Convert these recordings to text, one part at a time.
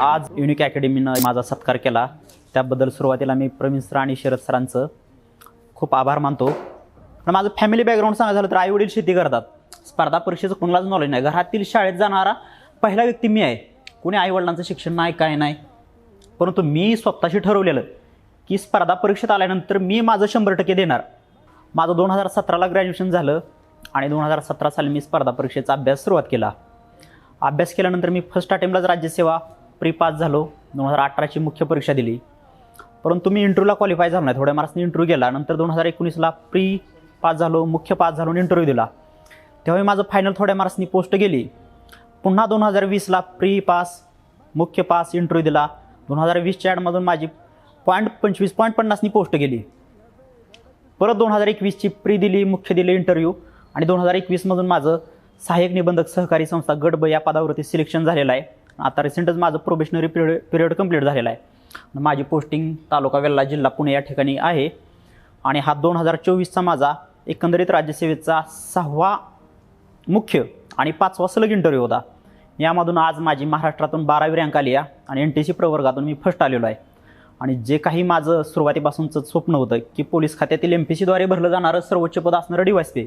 आज युनिक अकॅडमीनं माझा सत्कार केला. त्याबद्दल सुरुवातीला मी प्रवीण सर आणि शरद सरांचं खूप आभार मानतो. पण माझं फॅमिली बॅकग्राऊंड सांगायचं झालं तर आईवडील शेती करतात. स्पर्धा परीक्षेचं कोणालाच नॉलेज नाही. घरातील शाळेत जाणारा पहिला व्यक्ती मी आहे. कोणी आईवडिलांचं शिक्षण नाही काय नाही. परंतु मी स्वतःशी ठरवलेलं की स्पर्धा परीक्षेत आल्यानंतर मी माझं शंभर टक्के देणार. माझं दोन हजार सतराला ग्रॅज्युएशन झालं आणि दोन हजार सतरा साली मी स्पर्धा परीक्षेचा अभ्यास सुरुवात केला. अभ्यास केल्यानंतर मी फर्स्ट अटेम्प्टलाच राज्यसेवा प्री पास झालो दोन हजार अठराची मुख्य परीक्षा दिली. परंतु मी इंटरव्ह्यूला क्वालिफाय झालो नाही. थोड्या मार्क्सने इंटरव्ह्यू गेला. नंतर दोन हजार एकोणीसला प्री पास झालो मुख्य पास झालो आणि इंटरव्ह्यू दिला. तेव्हाही माझं फायनल थोड्या मार्क्सनी पोस्ट गेली. पुन्हा दोन हजार वीसला प्री पास मुख्य पास इंटरव्ह्यू दिला. दोन हजार वीसच्या ॲडमधून माझी पॉईंट पंचवीस पॉईंट पन्नासनी पोस्ट गेली. परत दोन हजार एकवीसची प्री दिली मुख्य दिली इंटरव्ह्यू आणि दोन हजार एकवीसमधून माझं सहाय्यक निबंधक सहकारी संस्था गडब या पदावरती सिलेक्शन झालेलं आहे. आता रिसेंटच माझं प्रोबेशनरी पिरियड पिरियड कंप्लीट झालेला आहे. माझी पोस्टिंग तालुका वेल्ला जिल्हा पुणे या ठिकाणी आहे. आणि हा दोन हजार चोवीसचा माझा एकंदरीत राज्यसेवेचा सहावा मुख्य आणि पाचवा सलग इंटरव्ह्यू होता. यामधून आज माझी महाराष्ट्रातून बारावी रँक आली आहे आणि एन टी सी प्रवर्गातून मी फर्स्ट आलेलो आहे. आणि जे काही माझं सुरुवातीपासूनचं स्वप्न होतं की पोलीस खात्यातील एम पी सीद्वारे भरलं जाणारं सर्वोच्च पद असणारं डिवायस पे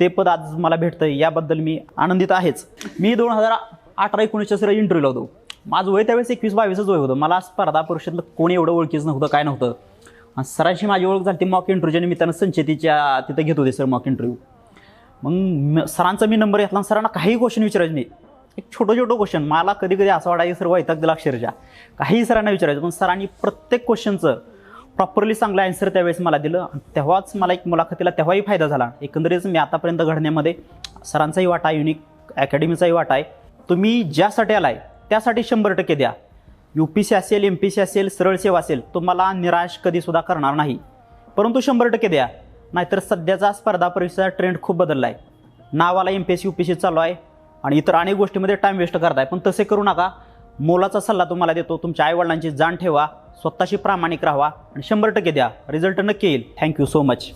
ते पद आज मला भेटतं याबद्दल मी आनंदित आहेच. मी दोन हजार अठरा एकोणीसच्या सर इंटरव्ह्यू होतो. माझं वय त्यावेळेस एकवीस बावीसच वय होतं. मला स्पर्धा परिषदेला कोणी एवढं ओळखीच नव्हतं काय नव्हतं. आणि सरांशी माझी ओळख झाली ती मॉक इंटरव्ह्यूच्या निमित्तानं संचेतीच्या तिथं घेत होते सर मॉक इंटरव्ह्यू मग सरांचा मी नंबर घेतला आणि सरांना काही क्वेश्चन विचारायचे नाही. एक छोटं छोटं क्वेश्चन मला कधी कधी असं वाटायचं सर वैताग दिला अक्षरशः. काही सरांना विचारायचं. पण सरांनी प्रत्येक क्वेश्चनचं प्रॉपरली चांगलं आन्सर त्यावेळेस मला दिलं. तेव्हाच मला एक मुलाखतीला तेव्हाही फायदा झाला. एकंदरीत मी आतापर्यंत घडण्यामध्ये सरांचाही वाटा आहे युनिक अकॅडमीचाही वाटा आहे. तुम्ही ज्यासाठी आलाय त्यासाठी शंभर टक्के द्या. यू पी सी असेल एम पी सी असेल सरळ सेवा असेल तुम्हाला निराश कधीसुद्धा करणार नाही. परंतु शंभर टक्के द्या. नाहीतर सध्याचा स्पर्धा परीक्षेचा ट्रेंड खूप बदलला आहे नावाला M P S U P C चालू आहे आणि इतर अनेक गोष्टीमध्ये टाईम वेस्ट करताय. पण तसे करू नका. मोलाचा सल्ला तुम्हाला देतो. तुमच्या आईवडिलांची जाण ठेवा. स्वतःशी प्रामाणिक राहा आणि शंभर टक्के द्या. रिझल्ट नक्की येईल. Thank you so much